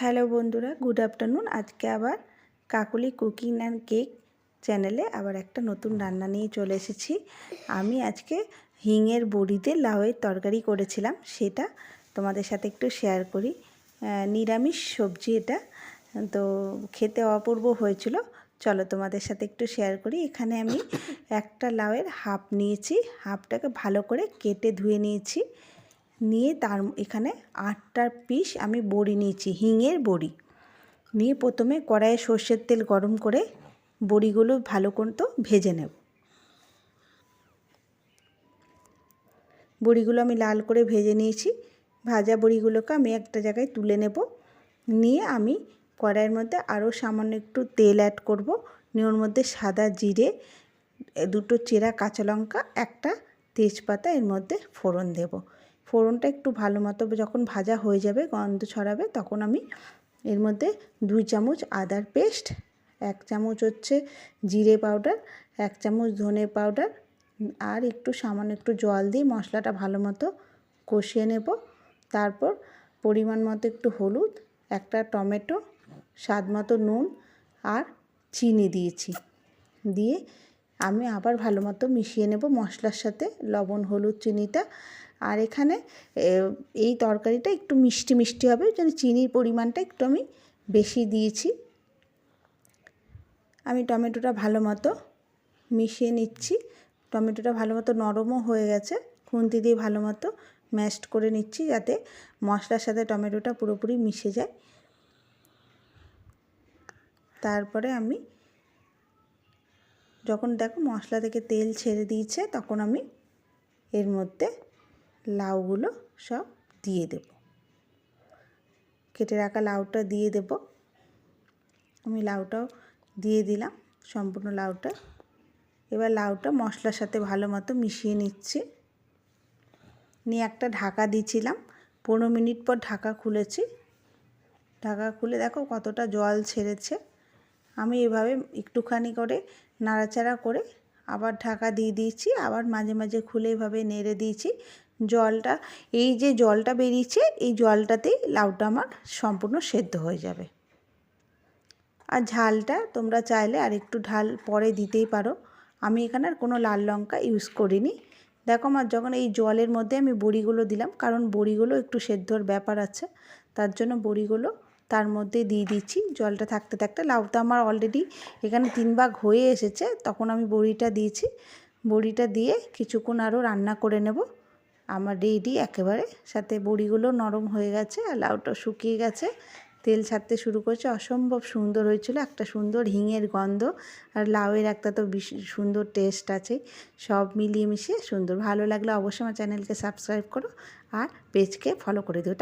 Hello বন্ধুরা, good afternoon. আজকে আবার কাকুলি কুকিং অ্যান্ড কেক চ্যানেলে আবার একটা নতুন রান্না নিয়ে চলে এসেছি। আমি আজকে হিঙের বড়িতে লাউয়ের তরকারি করেছিলাম, সেটা তোমাদের সাথে একটু শেয়ার করি। নিরামিষ সবজি এটা, তো খেতে অপূর্ব হয়েছিল। চলো তোমাদের সাথে একটু শেয়ার করি। এখানে আমি একটা লাউয়ের হাফ নিয়েছি, হাফটাকে ভালো করে কেটে ধুয়ে নিয়েছি। নিয়ে তার এখানে আটটার পিস আমি বড়ি নিয়েছি, হিঙের বড়ি। নিয়ে প্রথমে কড়াইয়ে সর্ষের তেল গরম করে বড়িগুলো ভালো করে তো ভেজে নেব। বড়িগুলো আমি লাল করে ভেজে নিয়েছি। ভাজা বড়িগুলোকে আমি একটা জায়গায় তুলে নেব। নিয়ে আমি কড়াইয়ের মধ্যে আরও সামান্য একটু তেল অ্যাড করব। নিয়ে ওর মধ্যে সাদা জিরে দুটো চেরা কাঁচা লঙ্কা, একটা তেজপাতা এর মধ্যে ফোড়ন দেব। ফোড়নটা একটু ভালো মতো যখন ভাজা হয়ে যাবে, গন্ধ ছড়াবে, তখন আমি এর মধ্যে দুই চামচ আদার পেস্ট, এক চামচ হচ্ছে জিরে পাউডার, এক চামচ ধনে পাউডার, আর একটু সামান্য একটু জল দিয়ে মশলাটা ভালো মতো কষিয়ে নেব। তারপর পরিমাণ মতো একটু হলুদ, একটা টমেটো, স্বাদ মতো নুন আর চিনি দিয়েছি। দিয়ে আমি আবার ভালো মতো মিশিয়ে নেব মশলার সাথে, লবণ, হলুদ চিনিটা। আর এখানে এই তরকারিটা একটু মিষ্টি মিষ্টি হবে, যেন চিনির পরিমাণটা একটু আমি বেশি দিয়েছি। আমি টমেটোটা ভালো মতো মিশিয়ে নিচ্ছি। টমেটোটা ভালো মতো নরমও হয়ে গেছে, খুন্তি দিয়ে ভালো মতো ম্যাশড করে নিচ্ছি যাতে মশলার সাথে টমেটোটা পুরোপুরি মিশে যায়। তারপরে আমি যখন দেখো মশলা থেকে তেল ছেড়ে দিয়েছে, তখন আমি এর মধ্যে লাউগুলো সব দিয়ে দেব। কেটে রাখা লাউটা দিয়ে দেব। আমি লাউটাও দিয়ে দিলাম, সম্পূর্ণ লাউটা। এবার লাউটা মশলার সাথে ভালো মতো মিশিয়ে নিচ্ছি। নিয়ে একটা ঢাকা দিয়েছিলাম, পনেরো মিনিট পর ঢাকা খুলেছি। ঢাকা খুলে দেখো কতটা জল ছেড়েছে। আমি এভাবে একটুখানি করে নাড়াচাড়া করে আবার ঢাকা দিয়ে দিয়েছি, আবার মাঝে মাঝে খুলে এভাবে নেড়ে দিয়েছি। জলটা, এই যে জলটা বেরিয়েছে, এই জলটাতেই লাউটা আমার সম্পূর্ণ সেদ্ধ হয়ে যাবে। আর ঝালটা তোমরা চাইলে আর একটু ঢাল পরে দিতেই পারো। আমি এখানে আর কোনো লাল লঙ্কা ইউজ করিনি। দেখো আমার যখন এই জলের মধ্যে আমি বড়িগুলো দিলাম, কারণ বড়িগুলো একটু সেদ্ধর ব্যাপার আছে, তার জন্য বড়িগুলো তার মধ্যে দিয়ে দিচ্ছি। জলটা থাকতে থাকতে লাউটা আমার অলরেডি এখানে তিন ভাগ হয়ে এসেছে। তখন আমি বড়িটা দিয়েছি। বড়িটা দিয়ে কিছুক্ষণ আরও রান্না করে নেব। আমার রেডি একেবারে। সাথে বড়িগুলো নরম হয়ে গেছে আর লাউটা শুকিয়ে গেছে। তেল ছাড়তে শুরু করেছে। অসম্ভব সুন্দর হয়েছিল। একটা সুন্দর হিঙের গন্ধ। আর লাউয়ের একটা তো সুন্দর টেস্ট আছে। সব মিলিয়ে মিশিয়ে সুন্দর। ভালো লাগলে অবশ্যই আমার চ্যানেলকে সাবস্ক্রাইব করো। আর পেজকে ফলো করে দিও।